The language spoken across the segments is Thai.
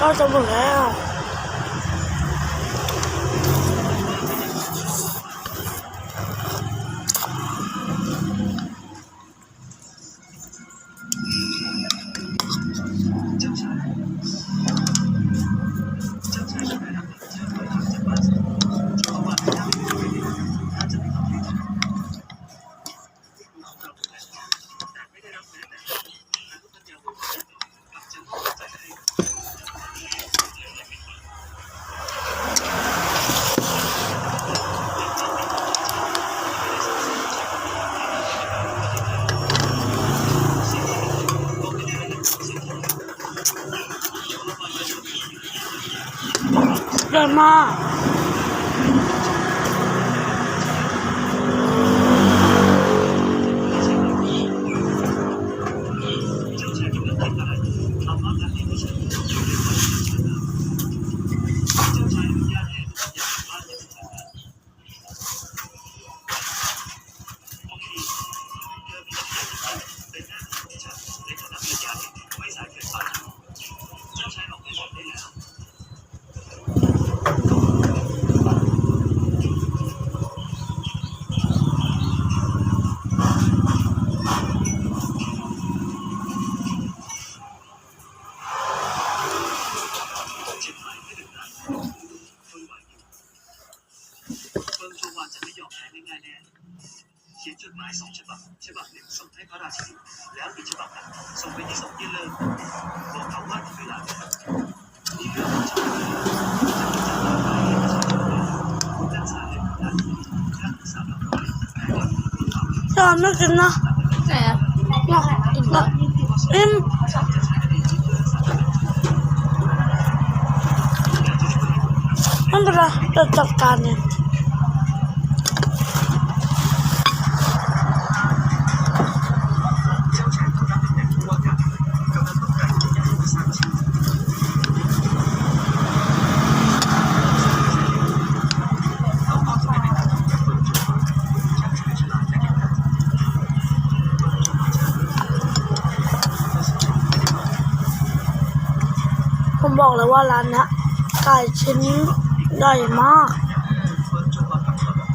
ก็จะหม ดแล้ายสองฉบับ ฉบับหนึ่งส่งให้พระราชินีแล้วอีกฉบับหนึ่งส่งไปที่สมเด็จเลิศบอกเขาว่าถึงเวลาแล้วนี่เรื่องของฉันจะไม่จะไม่จะไม่จะไม่จะสารเล่นได้ถ้าสามร้อยแพ้ก่อนที่เขาชอบไม่กินนะไหนอะเนาะเนาะอิ่มจะใช้นเพื่อสารเล่นไม่เป็นไรจะจัดการเอง เจ้าชายต้องรับตำแหน่งผู้ว่าการกำลังต้องการที่จะให้สร้างชื่อเขาก็จะไม่เป็นทางกับเฟิงชูวานช่างเฉลียวฉลาดและแข็งแกร่ง ผม บอกเลยว่าร้านนี้ไก่ชิ้นใหญ่มากเฟิงชูวานกับเขาบอก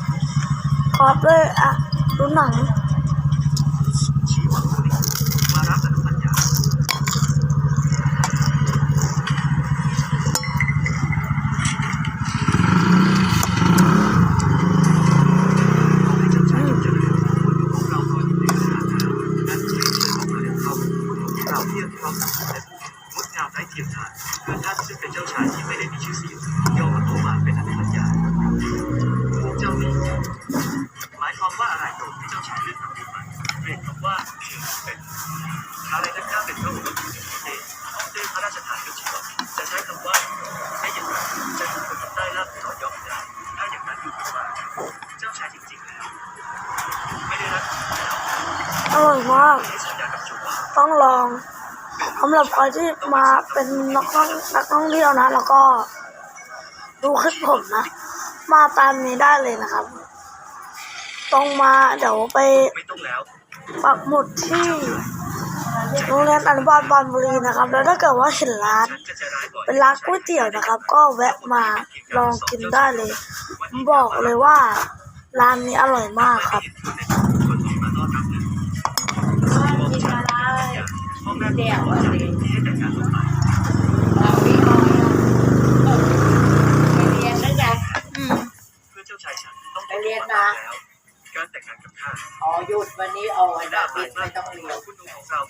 ขอบเลยอะดูหนัง อะไรนะครับเป็นพระองค์ที่เป็นเดชต้องได้พระราชทานยศฉลองจะใช้คำว่าได้อย่างไรจะถูกคนได้ลาบถอยยอมได้ถ้าอย่างนั้นอยู่ดีกว่าเจ้าชายจริงๆแล้วไม่ได้รักอร่อยมากต้องลองสำหรับใครที่มาเป็นนักท่องนักท่องเที่ยวนะ แล้วก็ดูคลิปผมนะ มาตามนี้ได้เลยนะครับตรงมาเดี๋ยวไปไม่ต้องแล้วปักหมุดที่ โรงเรียนอนุบาลบานบุรีนะครับ แล้วถ้าเกิดว่าเห็นร้านฉันก็จะร้ายก่อนเป็นร้านก๋วยเตี๋ยวนะครับ ก็แวะมาลองกินได้เลยผมบอกเลยว่าร้านนี้อร่อยมากครับคนที่มาต้อนรับเลยกินอะไรพ่อแม่เดี๋ยวอะสิที่ให้แต่งงานลงไปเราพี่น้อยไปเรียนแล้วจ้ะอืมเพื่อเจ้าชายฉันต้องไปเรียนมาแล้วการแต่งงานกับข้าอ๋อหยุดวันนี้เอาไว้น่านะอายปิดมาไม่กต้องเรียน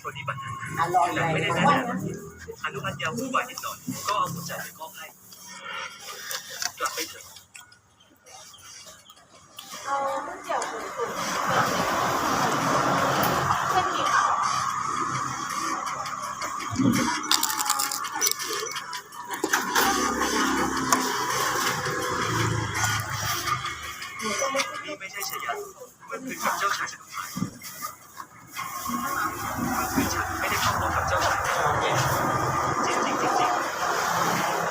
คุณหนุ่มของเราคนนี้บัตรอร่อยเลยไม่ได้นะแต่งวันงานอนุพันธ์ยาวุ่นวายนิดหน่อยก็เอาหัวใจไปมอบให้กลับไปเถอะเอาเดี๋ยวคุณคุณนี่ไม่ใช่ชายามันคือเจ้าชายสนุก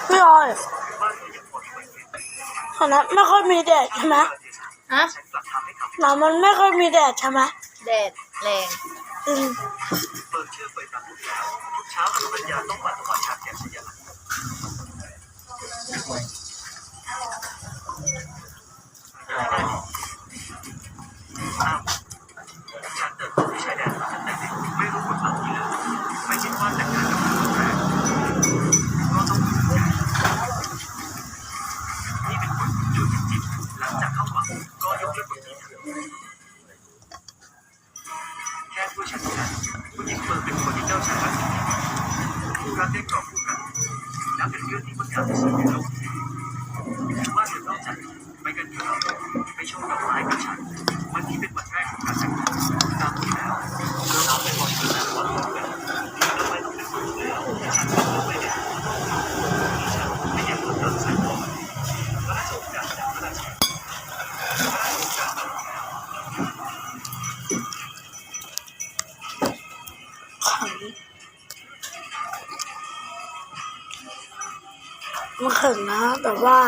ไม่ออยตอนนั้ไม่ค่อยมีแดดใช่ไหมฮะหนาวมันไม่ค่อยมีแดดใช่ไหมแดดแรงอืมเช้าอนุญาต้องมาต้องมาชัดแก่สัญลั นั้นผู้หญิงเปิดเป็ มันเขินนะแต่ว่า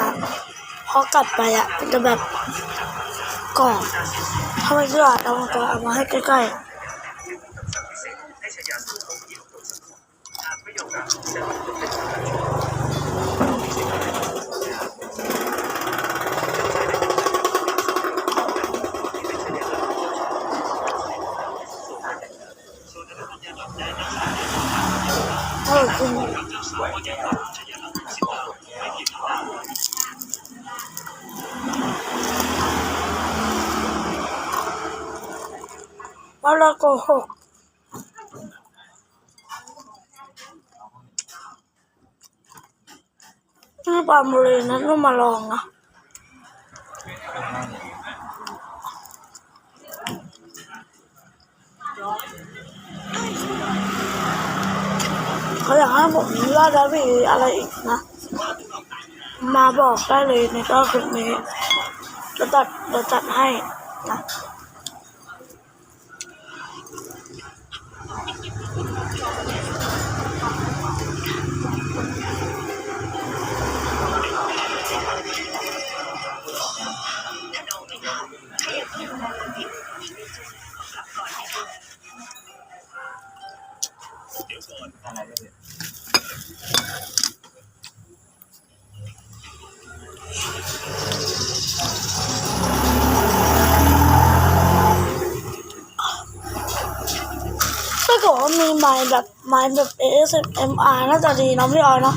พอกลับไปอะมันจะแบบกรอบถ้าไม่เชื่อเราจะเอามาให้ใกล้ๆ เราโกหกนี่ปลาบุรีนั้นต้องมาลองนะเขาอยากให้ผมเล่าแล้วมีอะไรอีกนะ มาบอกได้เลยในก็คลิปนี้จะตัดจะจัดให้นะ ถ้าเกิดว่ามีไม้แบบไม้แบบ ASMR น่าจะดีเนาะพี่ออยเนาะ